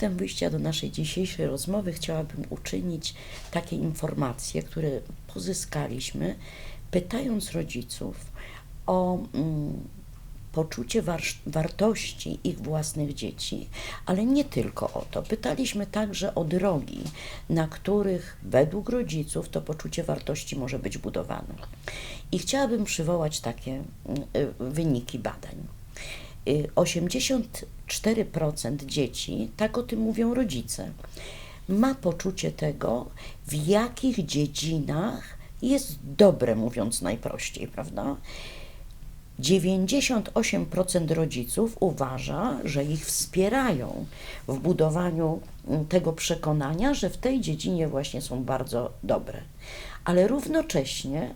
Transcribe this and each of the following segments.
punktem wyjścia do naszej dzisiejszej rozmowy chciałabym uczynić takie informacje, które pozyskaliśmy, pytając rodziców o mm, poczucie war- wartości ich własnych dzieci, ale nie tylko o to. Pytaliśmy także o drogi, na których według rodziców to poczucie wartości może być budowane. I chciałabym przywołać takie mm, y, wyniki badań. Y, 84% dzieci, tak o tym mówią rodzice, ma poczucie tego, w jakich dziedzinach jest dobre, mówiąc najprościej, prawda? 98% rodziców uważa, że ich wspierają w budowaniu mm, tego przekonania, że w tej dziedzinie właśnie są bardzo dobre. Ale równocześnie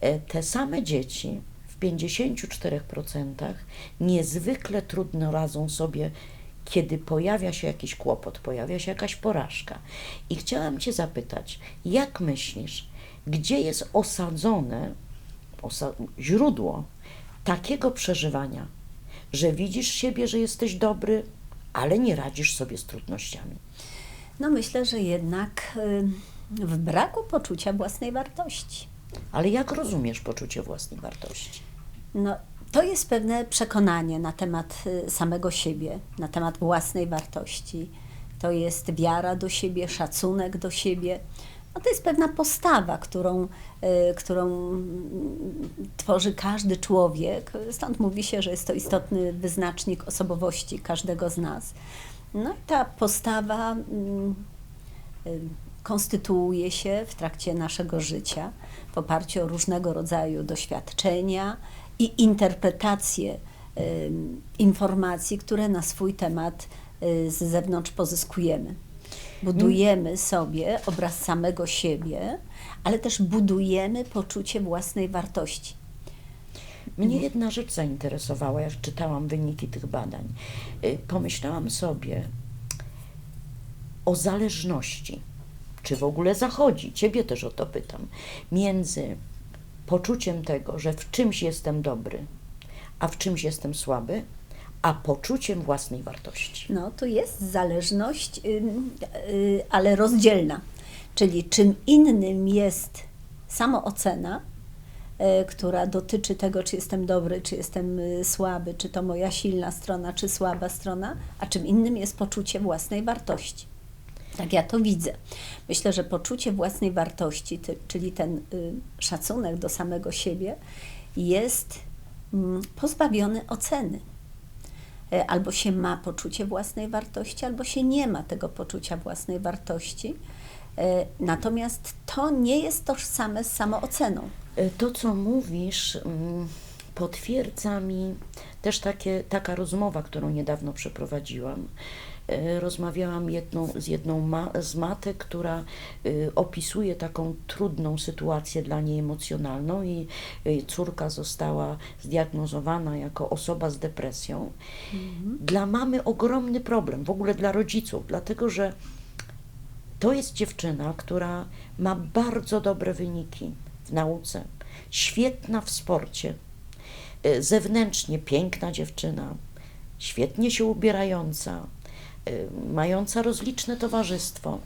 e, te same dzieci w 54% niezwykle trudno radzą sobie, kiedy pojawia się jakiś kłopot, pojawia się jakaś porażka. I chciałam Cię zapytać, jak myślisz, gdzie jest osadzone osa- źródło takiego przeżywania, że widzisz siebie, że jesteś dobry, ale nie radzisz sobie z trudnościami? No myślę, że jednak y, w braku poczucia własnej wartości. Ale jak rozumiesz poczucie własnej wartości? No, to jest pewne przekonanie na temat y, samego siebie, na temat własnej wartości. To jest wiara do siebie, szacunek do siebie. No, to jest pewna postawa, którą, y, którą mm, tworzy każdy człowiek. Stąd mówi się, że jest to istotny wyznacznik osobowości każdego z nas. No i ta postawa mm, y, konstytuuje się w trakcie naszego życia w oparciu o różnego rodzaju doświadczenia i interpretacje informacji, które na swój temat y, z zewnątrz pozyskujemy. Budujemy sobie obraz samego siebie, ale też budujemy poczucie własnej wartości. Mnie jedna rzecz zainteresowała, jak czytałam wyniki tych badań. Y, Pomyślałam sobie o zależności, czy w ogóle zachodzi, ciebie też o to pytam, między poczuciem tego, że w czymś jestem dobry, a w czymś jestem słaby, a poczuciem własnej wartości. No, to jest zależność, ym, y, ale rozdzielna. Czyli czym innym jest samoocena, y, która dotyczy tego, czy jestem dobry, czy jestem y, słaby, czy to moja silna strona, czy słaba strona, a czym innym jest poczucie własnej wartości. Tak ja to widzę. Myślę, że poczucie własnej wartości, czyli ten y, szacunek do samego siebie, jest mm, pozbawiony oceny. E, Albo się ma poczucie własnej wartości, albo się nie ma tego poczucia własnej wartości. E, Natomiast to nie jest tożsame z samooceną. Y, To, co mówisz, mm, potwierdza mi też takie, taka rozmowa, którą niedawno przeprowadziłam. Y, Rozmawiałam jedną, z jedną ma, z matek, która y, opisuje taką trudną sytuację dla niej emocjonalną i y, córka została zdiagnozowana jako osoba z depresją. Dla mamy ogromny problem, w ogóle dla rodziców, dlatego że to jest dziewczyna, która ma bardzo dobre wyniki w nauce, świetna w sporcie, zewnętrznie piękna dziewczyna, świetnie się ubierająca, y, mająca rozliczne towarzystwo.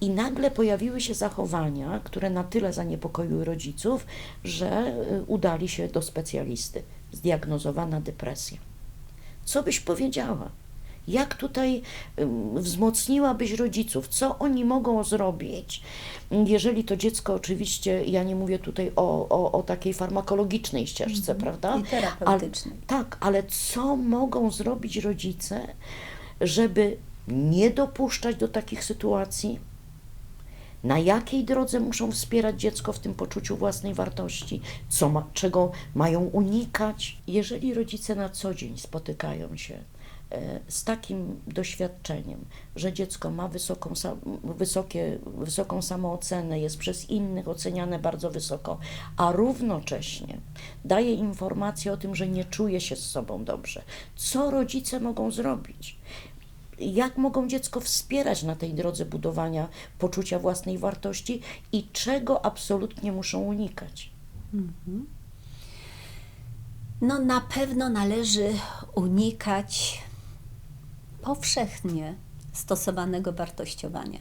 I nagle pojawiły się zachowania, które na tyle zaniepokoiły rodziców, że y, udali się do specjalisty. Zdiagnozowana depresja. Co byś powiedziała? Jak tutaj wzmocniłabyś rodziców? Co oni mogą zrobić, jeżeli to dziecko, oczywiście, ja nie mówię tutaj o, o, o takiej farmakologicznej ścieżce, prawda? I terapeutycznej. Ale, tak, ale co mogą zrobić rodzice, żeby nie dopuszczać do takich sytuacji? Na jakiej drodze muszą wspierać dziecko w tym poczuciu własnej wartości? Co ma, czego mają unikać? Jeżeli rodzice na co dzień spotykają się z takim doświadczeniem, że dziecko ma wysoką, wysokie, wysoką samoocenę, jest przez innych oceniane bardzo wysoko, a równocześnie daje informację o tym, że nie czuje się z sobą dobrze, co rodzice mogą zrobić? jak mogą dziecko wspierać na tej drodze budowania poczucia własnej wartości i czego absolutnie muszą unikać. No na pewno należy unikać powszechnie stosowanego wartościowania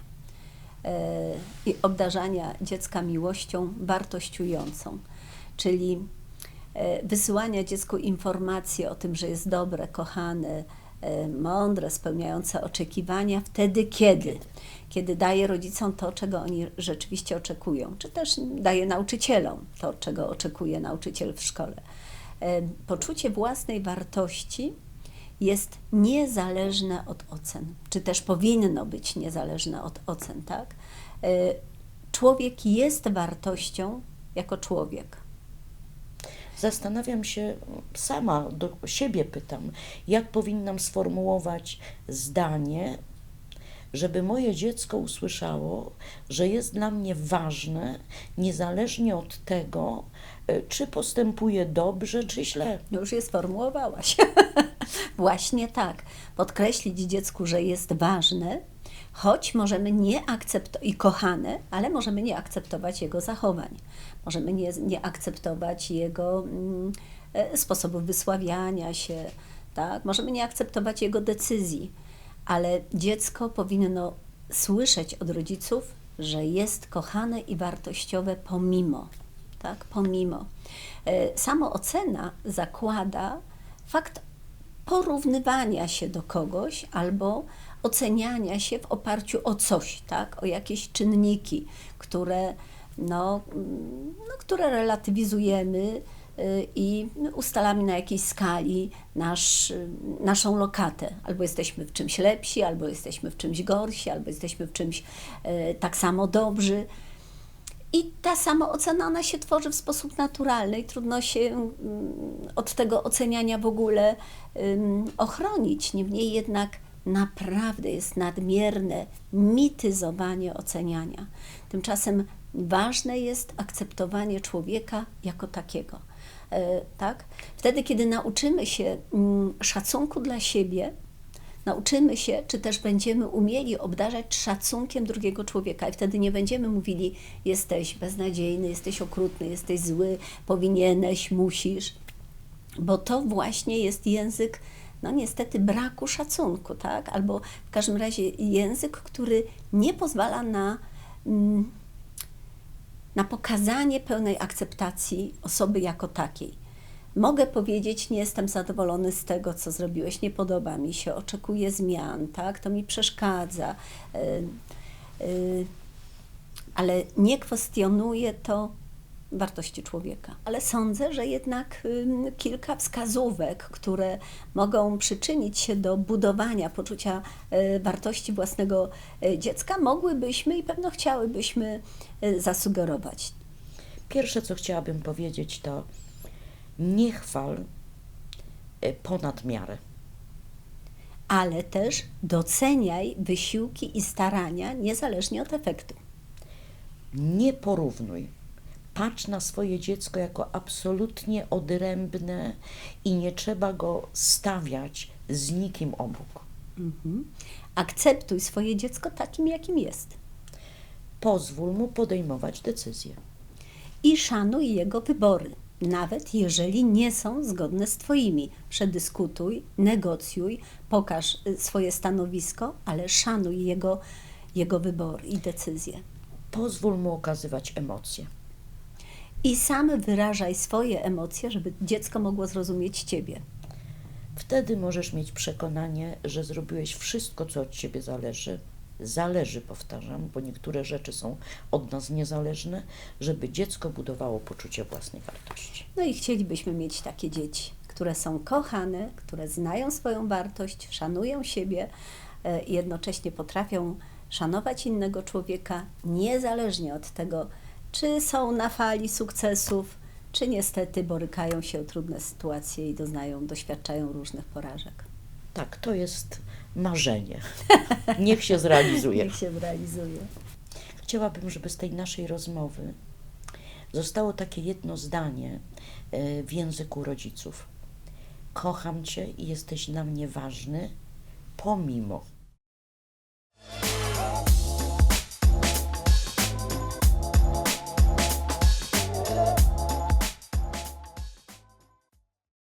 e, i obdarzania dziecka miłością wartościującą, czyli e, wysyłania dziecku informacji o tym, że jest dobre, kochane, e, mądre, spełniające oczekiwania wtedy, kiedy? Kiedy daje rodzicom to, czego oni rzeczywiście oczekują, czy też daje nauczycielom to, czego oczekuje nauczyciel w szkole. Poczucie własnej wartości jest niezależne od ocen, czy też powinno być niezależne od ocen, tak? E, Człowiek jest wartością jako człowiek. Zastanawiam się, sama do siebie pytam, jak powinnam sformułować zdanie, żeby moje dziecko usłyszało, że jest dla mnie ważne, niezależnie od tego, e, czy postępuje dobrze, czy źle. No Już je sformułowałaś. Właśnie tak. Podkreślić dziecku, że jest ważne, choć możemy nie akceptować, i kochane, ale możemy nie akceptować jego zachowań. Możemy nie, nie akceptować jego mm, e, sposobu wysławiania się, tak? Możemy nie akceptować jego decyzji, ale dziecko powinno słyszeć od rodziców, że jest kochane i wartościowe pomimo, tak? Pomimo. E, Samoocena zakłada fakt porównywania się do kogoś albo oceniania się w oparciu o coś, tak? o jakieś czynniki, które, no, mm, no, które relatywizujemy y, i ustalamy na jakiejś skali nasz, y, naszą lokatę. Albo jesteśmy w czymś lepsi, albo jesteśmy w czymś gorsi, albo jesteśmy w czymś y, tak samo dobrzy. I ta samoocena, ona się tworzy w sposób naturalny i trudno się mm, od tego oceniania w ogóle ochronić. Niemniej jednak naprawdę jest nadmierne mityzowanie oceniania. Tymczasem ważne jest akceptowanie człowieka jako takiego. E, tak? Wtedy, kiedy nauczymy się mm, szacunku dla siebie, nauczymy się, czy też będziemy umieli obdarzać szacunkiem drugiego człowieka i wtedy nie będziemy mówili jesteś beznadziejny, jesteś okrutny, jesteś zły, powinieneś, musisz, bo to właśnie jest język, no niestety braku szacunku, tak? Albo w każdym razie język, który nie pozwala na, mm, na pokazanie pełnej akceptacji osoby jako takiej. Mogę powiedzieć, nie jestem zadowolony z tego, co zrobiłeś, nie podoba mi się, oczekuję zmian, tak? To mi przeszkadza. y, y, ale nie kwestionuję to wartości człowieka. Ale sądzę, że jednak kilka wskazówek, które mogą przyczynić się do budowania poczucia y, wartości własnego dziecka, mogłybyśmy i pewno chciałybyśmy zasugerować. Pierwsze, co chciałabym powiedzieć, to nie chwal e, ponad miarę. ale też doceniaj wysiłki i starania niezależnie od efektu. Nie porównuj. Patrz na swoje dziecko jako absolutnie odrębne i nie trzeba go stawiać z nikim obok. Akceptuj swoje dziecko takim, jakim jest Pozwól mu podejmować decyzje. i szanuj jego wybory, nawet jeżeli nie są zgodne z Twoimi. Przedyskutuj, negocjuj, pokaż y, swoje stanowisko, ale szanuj jego, jego wybory i decyzje. Pozwól mu okazywać emocje. I sam wyrażaj swoje emocje, żeby dziecko mogło zrozumieć Ciebie. Wtedy możesz mieć przekonanie, że zrobiłeś wszystko, co od ciebie zależy. Zależy, powtarzam, bo niektóre rzeczy są od nas niezależne, żeby dziecko budowało poczucie własnej wartości. No i chcielibyśmy mieć takie dzieci, które są kochane, które znają swoją wartość, szanują siebie e, i jednocześnie potrafią szanować innego człowieka, niezależnie od tego, czy są na fali sukcesów, czy niestety borykają się o trudne sytuacje i doznają, doświadczają różnych porażek. Tak, to jest marzenie. Niech się zrealizuje. Niech się realizuje. Chciałabym, żeby z tej naszej rozmowy zostało takie jedno zdanie e, w języku rodziców. Kocham Cię i jesteś dla mnie ważny, pomimo.